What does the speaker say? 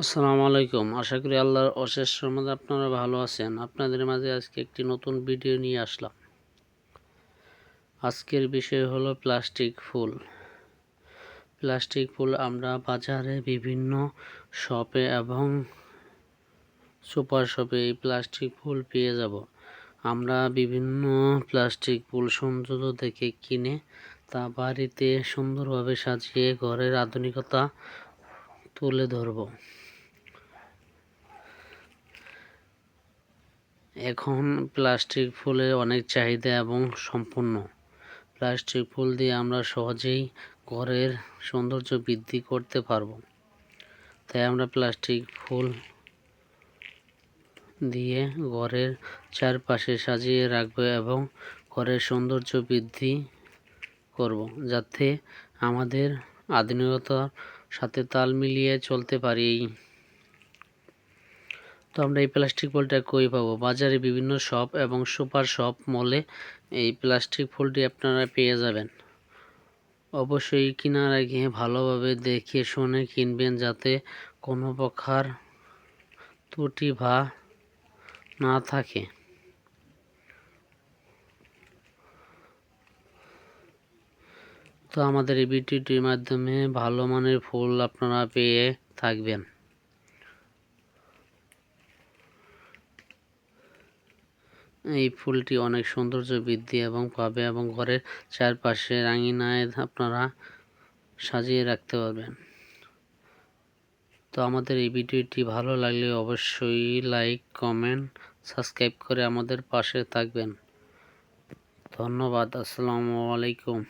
আসসালামু আলাইকুম। আশা করি আল্লাহর অশেষ রহমতে আপনারা ভালো আছেন। আপনাদের মাঝে আজকে একটি নতুন ভিডিও নিয়ে আসলাম। আজকের বিষয় হলো প্লাস্টিক ফুল। প্লাস্টিক ফুল আমরা বাজারে বিভিন্ন শপে এবং সুপার শপে এই প্লাস্টিক ফুল পেয়ে যাব। আমরা বিভিন্ন প্লাস্টিক ফুল সৌন্দর্য দেখে কিনে তা বাড়িতে সুন্দরভাবে সাজিয়ে ঘরের আধুনিকতা তুলে ধরবো। এখন প্লাস্টিক ফুলের অনেক চাহিদা এবং সম্পূর্ণ। প্লাস্টিক ফুল দিয়ে আমরা সহজেই ঘরের সৌন্দর্য বৃদ্ধি করতে পারব। তাই আমরা প্লাস্টিক ফুল দিয়ে ঘরের চারপাশে সাজিয়ে রাখব এবং ঘরের সৌন্দর্য বৃদ্ধি করব, যাতে আমাদের আধুনিকতার সাথে তাল মিলিয়ে চলতে পারি। আমরা এই প্লাস্টিক ফুলটা কই পাবো? বাজারে বিভিন্ন শপ এবং সুপার শপ মলে এই প্লাস্টিক ফুলটি আপনারা পেয়ে যাবেন। অবশ্যই কেনার আগে ভালোভাবে দেখে শুনে কিনবেন যাতে কোনো প্রকার ত্রুটি বা না থাকে। তো আমাদের এই ভিডিওটির মাধ্যমে ভালো মানের ফুল আপনারা পেয়ে থাকবেন। এই ফুলটি অনেক সৌন্দর্য বৃদ্ধি এবং পাবে এবং ঘরের চারপাশে রাঙিনায় আপনারা সাজিয়ে রাখতে পারবেন। তো আমাদের এই ভিডিওটি ভালো লাগলে অবশ্যই লাইক, কমেন্ট, সাবস্ক্রাইব করে আমাদের পাশে থাকবেন। ধন্যবাদ, আসসালামু আলাইকুম।